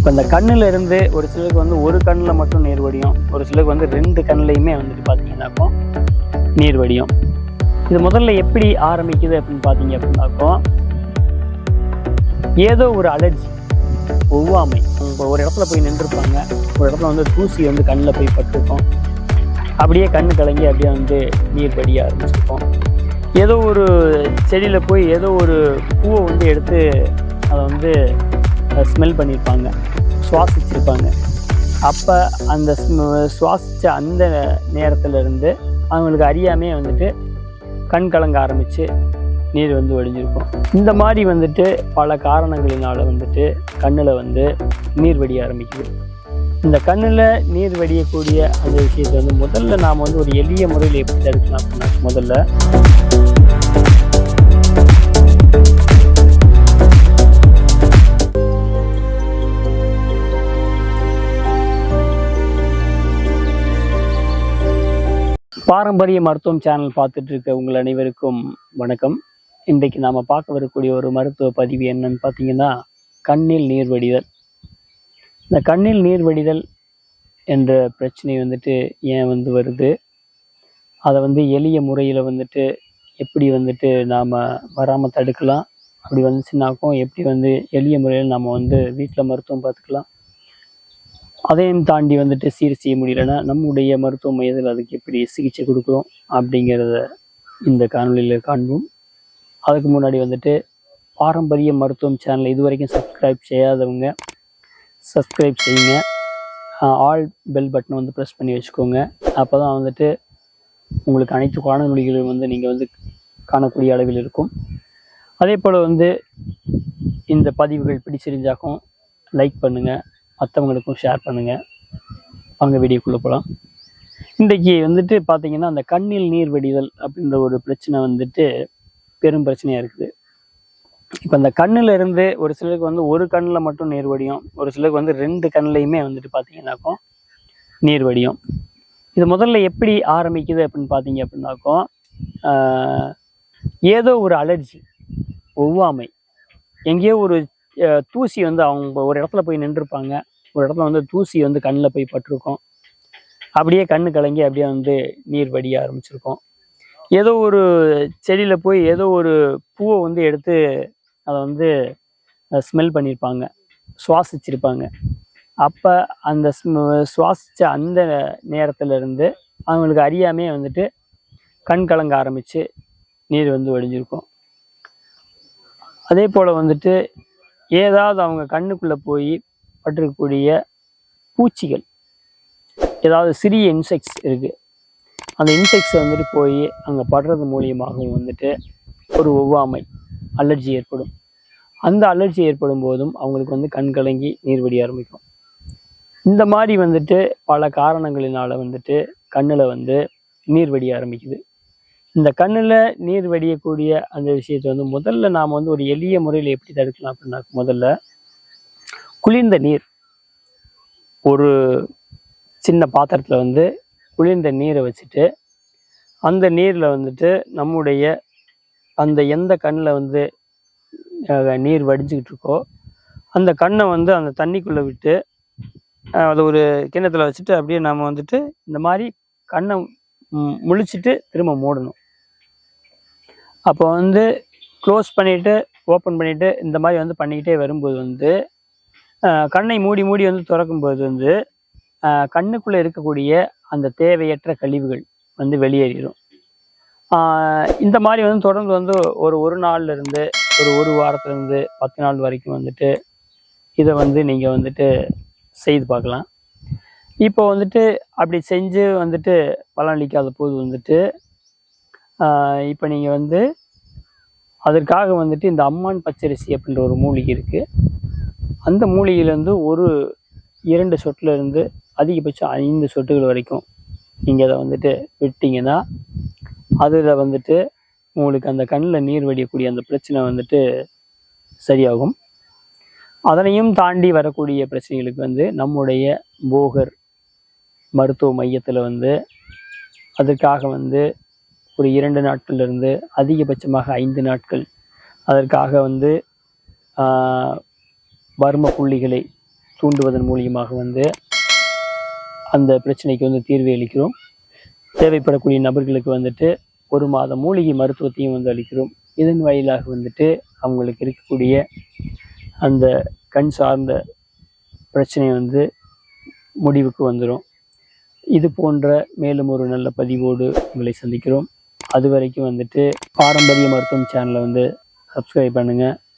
இப்போ இந்த கண்ணில் இருந்து ஒரு சிலருக்கு வந்து ஒரு கண்ணில் மட்டும் நீர் வடியும். ஒரு சிலருக்கு வந்து ரெண்டு கண்ணிலையுமே வந்துட்டு பார்த்தீங்கன்னாக்கோ நீர் வடியும். இது முதல்ல எப்படி ஆரம்பிக்குது அப்படின்னு பார்த்தீங்க அப்படின்னாக்கோ ஏதோ ஒரு அலர்ஜி ஒவ்வாமை. இப்போ ஒரு இடத்துல போய் நின்றுருப்பாங்க. ஒரு இடத்துல வந்து தூசி வந்து கண்ணில் போய் பட்டிருக்கோம். அப்படியே கண்ணு கலங்கி அப்படியே வந்து நீர் படிய ஆரம்பிச்சிருக்கும். ஏதோ ஒரு செடியில் போய் ஏதோ ஒரு பூவை வந்து எடுத்து அதை வந்து ஸ்மெல் பண்ணியிருப்பாங்க சுவாசிச்சிருப்பாங்க. அப்போ அந்த சுவாசித்த அந்த நேரத்துல இருந்து அவங்களுக்கு அறியாமே வந்துட்டு கண் கலங்க ஆரம்பித்து நீர் வந்து வடிஞ்சிருக்கும் இந்த மாதிரி வந்துட்டு பல காரணங்களினால் வந்துட்டு கண்ணில் வந்து நீர் வடிய ஆரம்பிக்குது. இந்த கண்ணில் நீர் வடியக்கூடிய அந்த விஷயத்தை வந்து முதல்ல நாம் வந்து ஒரு எளிய முறையில் எப்படி தடுக்கலாம் அப்படின்னா முதல்ல பாரம்பரிய மருத்துவம் சேனல் பார்த்துட்டு இருக்க உங்கள் அனைவருக்கும் வணக்கம். இன்றைக்கு நாம் பார்க்க வரக்கூடிய ஒரு மருத்துவ பதிவு என்னன்னு பார்த்தீங்கன்னா கண்ணில் நீர் வடிதல். இந்த கண்ணில் நீர் வடிதல் என்ற பிரச்சனை வந்துட்டு ஏன் வந்து வருது? அதை வந்து எளிய முறையில் வந்துட்டு எப்படி வந்துட்டு நாம் வராமல் தடுக்கலாம்? அப்படி வந்துச்சுனாக்கும் எப்படி வந்து எளிய முறையில் நம்ம வந்து வீட்டில் மருத்துவம் பார்த்துக்கலாம்? அதையும் தாண்டி வந்துட்டு சீர் செய்ய முடியலன்னா நம்முடைய மருத்துவ மையத்தில் அதுக்கு எப்படி சிகிச்சை கொடுக்குறோம் அப்படிங்கிறத இந்த காணொலியில் காண்போம். அதுக்கு முன்னாடி வந்துட்டு பாரம்பரிய மருத்துவம் சேனலை இது வரைக்கும் சப்ஸ்கிரைப் செய்யாதவங்க சப்ஸ்கிரைப் செய்யுங்க. ஆல் பெல் பட்டனை வந்து ப்ரெஸ் பண்ணி வச்சுக்கோங்க. அப்போ தான் வந்துட்டு உங்களுக்கு அனைத்து காணொலிகளும் வந்து நீங்கள் வந்து காணக்கூடிய அளவில் இருக்கும். அதே போல் வந்து இந்த பதிவுகள் பிடிச்சிருந்தாக்கும் லைக் பண்ணுங்கள் மற்றவங்களுக்கும் ஷேர் பண்ணுங்கள் வாங்க வீடியோக்குள்ளே போகலாம் இன்றைக்கி வந்துட்டு பார்த்தீங்கன்னா அந்த கண்ணில் நீர் வடிதல் அப்படின்ற ஒரு பிரச்சனை வந்துட்டு பெரும் பிரச்சனையாக இருக்குது. இப்போ அந்த கண்ணில் இருந்து ஒரு சிலருக்கு வந்து ஒரு கண்ணில் மட்டும் நீர் வடியும். ஒரு சிலருக்கு வந்து ரெண்டு கண்ணுலையுமே வந்துட்டு பார்த்தீங்கன்னாக்கோ நீர் வடியும். இது முதல்ல எப்படி ஆரம்பிக்குது அப்படின்னு பார்த்தீங்க அப்படின்னாக்கோ ஏதோ ஒரு அலர்ஜி ஒவ்வாமை. எங்கேயோ ஒரு தூசி வந்து அவங்க ஒரு இடத்துல போய் நின்றுருப்பாங்க. ஒரு இடத்துல வந்து தூசி வந்து கண்ணில் போய் பட்டிருக்கும். அப்படியே கண்ணு கலங்கி அப்படியே வந்து நீர் வடிய ஆரம்பிச்சிருக்கும். ஏதோ ஒரு செடியில் போய் ஏதோ ஒரு பூவை வந்து எடுத்து அதை வந்து ஸ்மெல் பண்ணியிருப்பாங்க சுவாசிச்சிருப்பாங்க. அப்போ அந்த ஸ்ம- சுவாசிச்ச அந்த நேரத்துலேருந்து அவங்களுக்கு அறியாமே வந்துட்டு கண் கலங்க ஆரம்பித்து நீர் வந்து வடிஞ்சிருக்கும். அதே போல் வந்துட்டு ஏதாவது அவங்க கண்ணுக்குள்ளே போய் பட்டிருக்கக்கூடிய பூச்சிகள். ஏதாவது சிறிய இன்செக்ட்ஸ் இருக்குது அந்த இன்செக்ட்ஸ் வந்துட்டு போய் அங்கே படுறது மூலியமாகவும் வந்துட்டு ஒரு ஒவ்வாமை அலர்ஜி ஏற்படும். அந்த அலர்ஜி ஏற்படும் போதும் அவங்களுக்கு வந்து கண் கலங்கி நீர்வடி ஆரம்பிக்கும். இந்த மாதிரி வந்துட்டு பல காரணங்களினால் வந்துட்டு கண்ணில் வந்து நீர் வடிய ஆரம்பிக்குது. இந்த கண்ணில் நீர் வடியக்கூடிய அந்த விஷயத்தை வந்து முதல்ல நாம் வந்து ஒரு எளிய முறையில் எப்படி தடுக்கலாம் அப்படின்னா முதல்ல குளிர்ந்த நீர். ஒரு சின்ன பாத்திரத்தில் வந்து குளிர்ந்த நீரை வச்சுட்டு அந்த நீரில் வந்துட்டு நம்முடைய அந்த எந்த கண்ணில் வந்து நீர் வடிஞ்சிக்கிட்டு இருக்கோ அந்த கண்ணை வந்து அந்த தண்ணிக்குள்ளே விட்டு அதை ஒரு கிண்ணத்தில் வச்சுட்டு அப்படியே நம்ம வந்துட்டு இந்த மாதிரி கண்ணை முழிச்சிட்டு திரும்ப மூடணும். அப்போ வந்து க்ளோஸ் பண்ணிவிட்டு ஓப்பன் பண்ணிவிட்டு இந்த மாதிரி வந்து பண்ணிக்கிட்டே வரும்போது வந்து கண்ணை மூடி மூடி வந்து திறக்கும்போது வந்து கண்ணுக்குள்ளே இருக்கக்கூடிய அந்த தேவையற்ற கழிவுகள் வந்து வெளியேறிடும் இந்த மாதிரி வந்து தொடர்ந்து வந்து ஒரு ஒரு நாள்ல இருந்து ஒரு ஒரு வாரத்துலேருந்து பத்து நாள் வரைக்கும் வந்துட்டு இதை வந்து நீங்கள் வந்துட்டு செய்து பார்க்கலாம். இப்போ வந்துட்டு அப்படி செஞ்சு வந்துட்டு பலனளிக்காத போது வந்துட்டு இப்போ நீங்கள் வந்து அதற்காக வந்துட்டு இந்த அம்மான் பச்சரிசி அப்படின்ற ஒரு மூலிகை இருக்குது அந்த மூலிகையிலேருந்து ஒரு இரண்டு சொட்டிலேருந்து அதிகபட்சம் ஐந்து சொட்டுகள் வரைக்கும் நீங்கள் அதை வந்துட்டு விட்டீங்கன்னா அதில் வந்துட்டு உங்களுக்கு அந்த கண்ணில் நீர் வடியக்கூடிய அந்த பிரச்சனை வந்துட்டு சரியாகும். அதனையும் தாண்டி வரக்கூடிய பிரச்சனைகளுக்கு வந்து நம்முடைய போகர் மருத்துவ மையத்தில் வந்து அதற்காக வந்து ஒரு இரண்டு நாட்கள்லேருந்து அதிகபட்சமாக ஐந்து நாட்கள் அதற்காக வந்து வர்ம புள்ளிகளை தூண்டுவதன் மூலியமாக வந்து அந்த பிரச்சனைக்கு வந்து தீர்வு அளிக்கிறோம். தேவைப்படக்கூடிய நபர்களுக்கு வந்துட்டு ஒரு மாத மூலிகை மருத்துவத்தையும் வந்து அளிக்கிறோம். இதன் வாயிலாக வந்துட்டு அவங்களுக்கு இருக்கக்கூடிய அந்த கண் சார்ந்த பிரச்சனை வந்து முடிவுக்கு வந்துடும் இது போன்ற மேலும் ஒரு நல்ல பதிவோடு உங்களை சந்திக்கிறோம். அது வரைக்கும் வந்துட்டு பாரம்பரிய மருத்துவம் சேனலை வந்து சப்ஸ்கிரைப் பண்ணுங்கள்